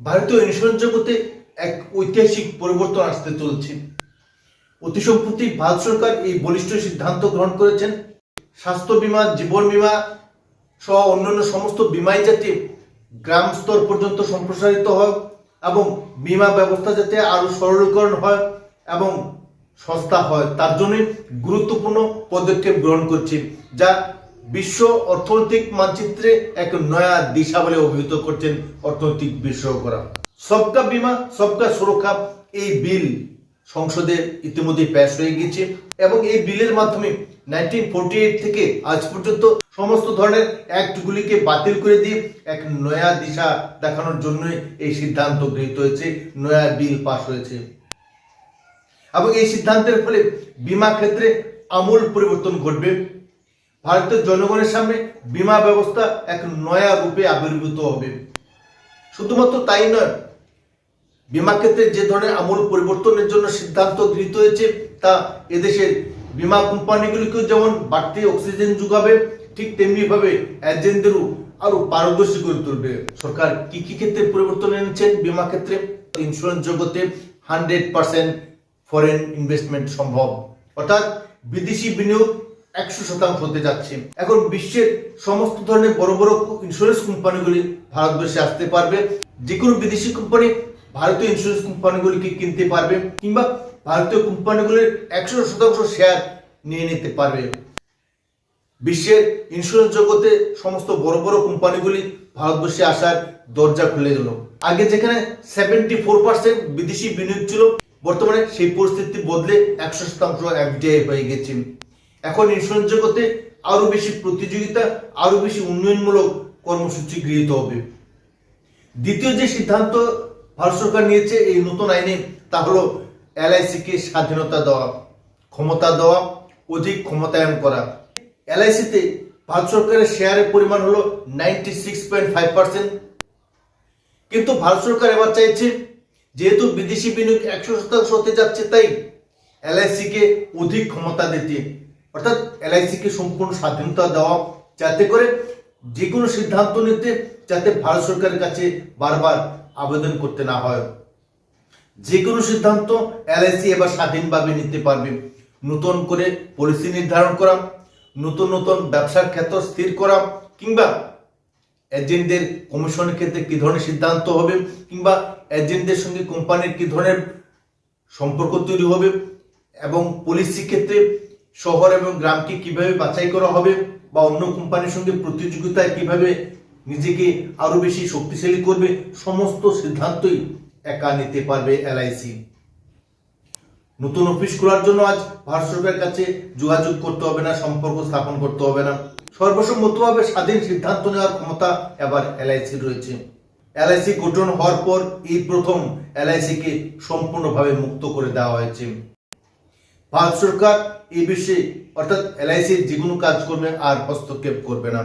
ভারতীয় ইন্স্যুরেন্স জগতে এক ঐতিহাসিক পরিবর্তন আসতে চলছে। অতি সম্প্রতি ভারত সরকার এই বলিষ্ঠ সিদ্ধান্ত গ্রহণ করেছেন। স্বাস্থ্য বীমা, জীবন বিমা সহ অন্যান্য সমস্ত বীমাই যাতে গ্রাম স্তর পর্যন্ত সম্প্রসারিত হয় এবং বীমা ব্যবস্থা যাতে আরও সরলীকরণ হয় এবং সস্তা হয়, তার জন্য গুরুত্বপূর্ণ পদক্ষেপ গ্রহণ করছে, যা বিশ্ব অর্থনৈতিক মানচিত্রে এক নয়া দিশা বলে অভিহিত করছেন অর্থনৈতিক বিশেষজ্ঞরা। সবকা বীমা, সবকা সুরক্ষা এই বিল সংসদে ইতিমধ্যে পেশ হয়ে গেছে এবং এই বিলের মাধ্যমে নাইনটিন ফোরটি এইট থেকে আজ পর্যন্ত সমস্ত ধরনের অ্যাক্টগুলিকে বাতিল করে দিয়ে এক নয়া দিশা দেখানোর জন্য এই সিদ্ধান্ত গৃহীত হয়েছে, নয়া বিল পাশ হয়েছে। এবং এই সিদ্ধান্তের ফলে বীমা ক্ষেত্রে আমূল পরিবর্তন ঘটবে। ভারতের জনগণের সামনে বিমা ব্যবস্থা এক নয়া রূপে আবির্ভূত হবে। শুধুমাত্র তাই নয়, বিমা ক্ষেত্রে যে ধরনের আমূল পরিবর্তনের জন্য সিদ্ধান্ত গৃহীত হয়েছে, তা এদেশের বিমা কোম্পানিগুলিকেও যেমন বাড়তি অক্সিজেন যোগাবে, ঠিক তেমনি ভাবে এজেন্টদেরও আরও পারদর্শী করে তুলবে। সরকার কি কি ক্ষেত্রে পরিবর্তন এনেছেন বিমা ক্ষেত্রে? ইন্স্যুরেন্স জগতে হান্ড্রেড পার্সেন্ট ফরেন ইনভেস্টমেন্ট সম্ভব। অর্থাৎ বিদেশি বিনিয়োগ একশো শতাংশ হতে যাচ্ছে। এখন বিশ্বের সমস্ত ধরনের বড় বড় ইন্স্যুরেন্স কোম্পানিগুলি ভারতবর্ষে আসতে পারবে। যে কোনো বিদেশি কোম্পানি ভারতীয় ইন্স্যুরেন্স কোম্পানিগুলিকে কিনতে পারবে কিংবা ভারতীয় কোম্পানিগুলির একশো শতাংশ শেয়ার নিয়ে নিতে পারবে। বিশ্বের ইন্স্যুরেন্স জগতে সমস্ত বড় বড় কোম্পানিগুলি ভারতবর্ষে আসার দরজা খুলে গেল আগে যেখানে সেভেন্টি ফোর পার্সেন্ট বিদেশি বিনিয়োগ ছিল, বর্তমানে সেই পরিস্থিতি বদলে একশো শতাংশ এফডিআই হয়ে গেছে। এখন ইন্স্যুরেন্স জগতে আরও বেশি প্রতিযোগিতা, আরও বেশি উন্নয়নমূলক কর্মসূচি গৃহীত হবে। দ্বিতীয় যে সিদ্ধান্ত ভারত সরকার নিয়েছে এই নতুন আইনে, তা হলো এলআইসিকে স্বাধীনতা দেওয়া, ক্ষমতা দেওয়া, অধিক ক্ষমতায়ন করা। এলআইসিতে ভারত সরকারের শেয়ারের পরিমাণ হলো ninety six point five percent কিন্তু ভারত সরকার এবার চাইছে, যেহেতু বিদেশি বিনিয়োগ একশো শতাংশ হতে যাচ্ছে, তাই এলআইসিকে অধিক ক্ষমতা দিতে। অর্থাৎ এলআইসিকে সম্পূর্ণ স্বাধীনতা দেওয়া, যাতে করে যে কোনো সিদ্ধান্ত নিতে, যাতে ভারত সরকারের কাছে বারবার আবেদন করতে না হয়। যে কোনো সিদ্ধান্ত এলআইসি এবার স্বাধীনভাবে নিতে পারবে। নতুন করে পলিসি নির্ধারণ করা, নতুন নতুন ব্যবসার ক্ষেত্র স্থির করা, কিংবা এজেন্টদের কমিশনের ক্ষেত্রে কি ধরনের সিদ্ধান্ত হবে, কিংবা এজেন্টদের সঙ্গে কোম্পানির কি ধরনের সম্পর্ক তৈরি হবে, এবং পলিসি ক্ষেত্রে শহর এবং গ্রামকে কীভাবে বাছাই করা হবে বা অন্য কোম্পানির সঙ্গে প্রতিযোগিতায় কীভাবে নিজেকে আরও বেশি শক্তিশালী করবে, সমস্ত সিদ্ধান্তই একা নিতে পারবে এলআইসি নতুন অফিস খোলার জন্য আজ ভারত সরকারের কাছে যোগাযোগ করতে হবে না, সম্পর্ক স্থাপন করতে হবে না। সর্বসম্মতভাবে স্বাধীন সিদ্ধান্ত নেওয়ার ক্ষমতা এবার এলআইসি রয়েছে। এলআইসি গঠন হওয়ার পর এই প্রথম এলআইসি কে সম্পূর্ণভাবে মুক্ত করে দেওয়া হয়েছে। ভারত সরকার এই বিষয়ে অর্থাৎ এলআইসি যে কোনো কাজ করবে আর হস্তক্ষেপ করবে না।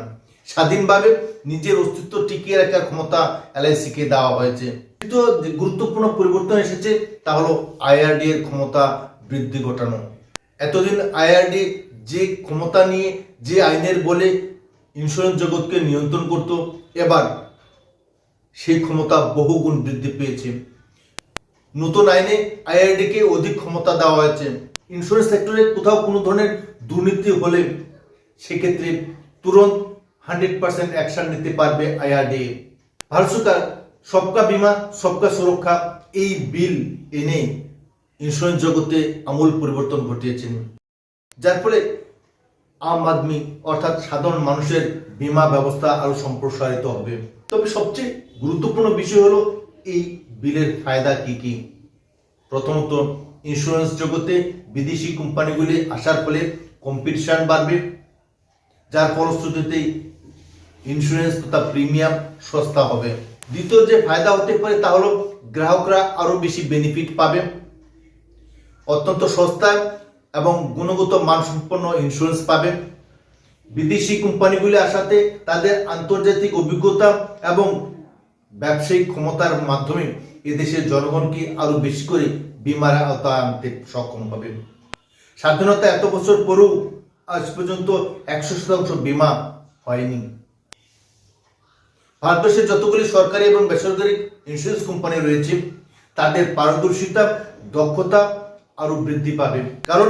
স্বাধীনভাবে নিজের অস্তিত্ব টিকিয়ে রাখার ক্ষমতা এলআইসি কে দেওয়া হয়েছে। কিন্তু গুরুত্বপূর্ণ পরিবর্তন এসেছে, তা হলো আইআরডি এর ক্ষমতা বৃদ্ধি ঘটানো। এতদিন আইআরডি যে ক্ষমতা নিয়ে, যে আইনের বলে ইন্স্যুরেন্স জগৎকে নিয়ন্ত্রণ করত, এবার সেই ক্ষমতা বহুগুণ বৃদ্ধি পেয়েছে। নতুন আইনে আইআরডি কে অধিক ক্ষমতা দেওয়া হয়েছে। ইন্স্যুরেন্স সেক্টরে কোথাও কোনো ধরনের দুর্নীতি হলে সেক্ষেত্রে তুরন্ত হান্ড্রেড পার্সেন্ট অ্যাকশন নিতে পারবে আইআরডি ভারত সরকার, সবকা বিমা, সবকা সুরক্ষা, এই বিল এনে ইন্স্যুরেন্স জগতে আমূল পরিবর্তন ঘটিয়েছেন। যার ফলে আম আদমি অর্থাৎ সাধারণ মানুষের বীমা ব্যবস্থা আরও সম্প্রসারিত হবে। তবে সবচেয়ে গুরুত্বপূর্ণ বিষয় হলো এই বিলের ফায়দা কি কি? প্রথমত ইন্স্যুরেন্স জগতে বিদেশি কোম্পানিগুলি আসার ফলে কম্পিটিশন বাড়বে, যার ফলশ্রুতিতে ইন্স্যুরেন্স তথা প্রিমিয়াম সস্তা হবে। দ্বিতীয় যে ফায়দা হতে পারে তা হলো গ্রাহকরা আরও বেশি বেনিফিট পাবে। অত্যন্ত সস্তা এবং গুণগত মানসম্পন্ন ইন্স্যুরেন্স পাবে। বিদেশি কোম্পানিগুলি আসাতে তাদের আন্তর্জাতিক অভিজ্ঞতা এবং ব্যবসায়িক ক্ষমতার মাধ্যমে এদেশের জনগণকে আরও বেশি করে বিমার আওতায় আনতে সক্ষম হবে। স্বাধীনতা এত বছর পরেও আজ পর্যন্ত একশো শতাংশ বিমা হয়নি। ভারতবর্ষে যতগুলি সরকারি এবং বেসরকারি ইন্স্যুরেন্স কোম্পানি রয়েছে, তাদের পারদর্শিতা, দক্ষতা আরও বৃদ্ধি পাবে। কারণ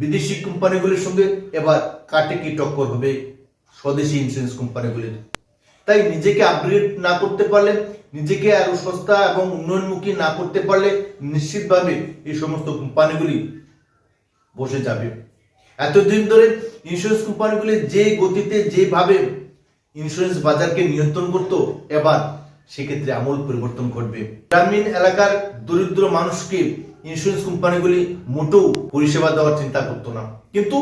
বিদেশি কোম্পানিগুলির সঙ্গে এবার কাটে কি টক্কর হবে? স্বদেশি ইন্স্যুরেন্স কোম্পানিগুলির তাই নিজেকে আপগ্রেড না করতে পারলে, নিজেকে আরও সস্তা এবং উন্নয়নমুখী না করতে পারলে নিশ্চিতভাবে এই সমস্ত কোম্পানিগুলি বসে যাবে। এতদিন ধরে ইন্স্যুরেন্স কোম্পানিগুলি যে গতিতে, যেভাবে ইন্স্যুরেন্স বাজারকে নিয়ন্ত্রণ করত, এবার সেক্ষেত্রে আমূল পরিবর্তন ঘটবে। গ্রামীণ এলাকার দরিদ্র মানুষকে ইন্স্যুরেন্স কোম্পানিগুলি মোটেও পরিষেবা দেওয়ার চিন্তা করতো না। কিন্তু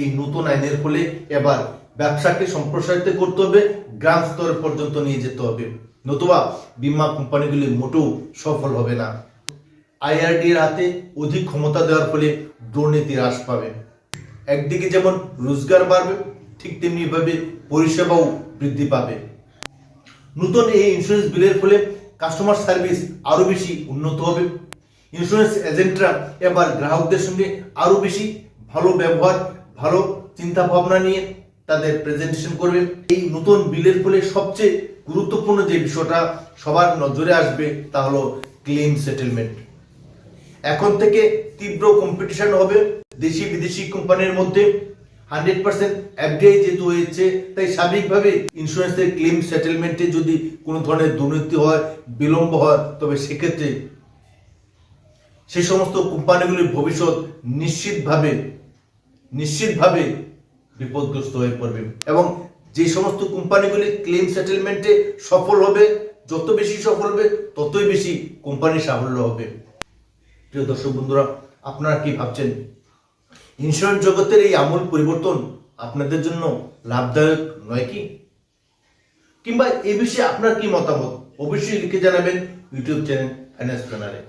এই নতুন আইনের ফলে এবার ব্যবসাকে সম্প্রসারিত করতে হবে, গ্রাম স্তর পর্যন্ত নিয়ে যেতে হবে। নতুবা বীমা কোম্পানিগুলি মোটেও সফল হবে না। আইআরডি এর হাতে অধিক ক্ষমতা দেওয়ার ফলে দুর্নীতি হ্রাস পাবে। একদিকে যেমন রোজগার বাড়বে, ঠিক তেমনি ভাবে পরিষেবাও বৃদ্ধি পাবে। নতুন এই ইন্স্যুরেন্স বিলের ফলে কাস্টমার সার্ভিস আরও বেশি উন্নত হবে। ইন্স্যুরেন্স এজেন্টরা এবার গ্রাহকদের সঙ্গে আরও বেশি ভালো ব্যবহার, ভালো চিন্তা ভাবনা নিয়ে তাদের প্রেজেন্টেশন করবে এই নতুন বিলের ফলে সবচেয়ে গুরুত্বপূর্ণ যে বিষয়টা সবার নজরে আসবে, তা হলো ক্লেম সেটেলমেন্ট এখন থেকে তীব্র কম্পিটিশন হবে দেশি বিদেশি কোম্পানির মধ্যে। হান্ড্রেড পার্সেন্ট এফডিআই যেহেতু হয়েছে, তাই স্বাভাবিকভাবে ইন্স্যুরেন্সের ক্লেম সেটেলমেন্টে যদি কোনো ধরনের দুর্নীতি হয়, বিলম্ব হয়, তবে সেক্ষেত্রে সেই সমস্ত কোম্পানিগুলির ভবিষ্যৎ নিশ্চিতভাবে নিশ্চিতভাবে বিপদগ্রস্ত হয়ে পড়বে। এবং যে সমস্ত কোম্পানিগুলি ক্লেম সেটেলমেন্টে সফল হবে, যত বেশি সফল হবে, ততই বেশি কোম্পানি সাফল্য হবে। প্রিয় দর্শক বন্ধুরা, আপনারা কি ভাবছেন? ইন্স্যুরেন্স জগতের এই আমূল পরিবর্তন আপনাদের জন্য লাভদায়ক নয় কি? কিংবা এ বিষয়ে আপনার কি মতামত? অবশ্যই লিখে জানাবেন ইউটিউব চ্যানেল প্ল্যানারে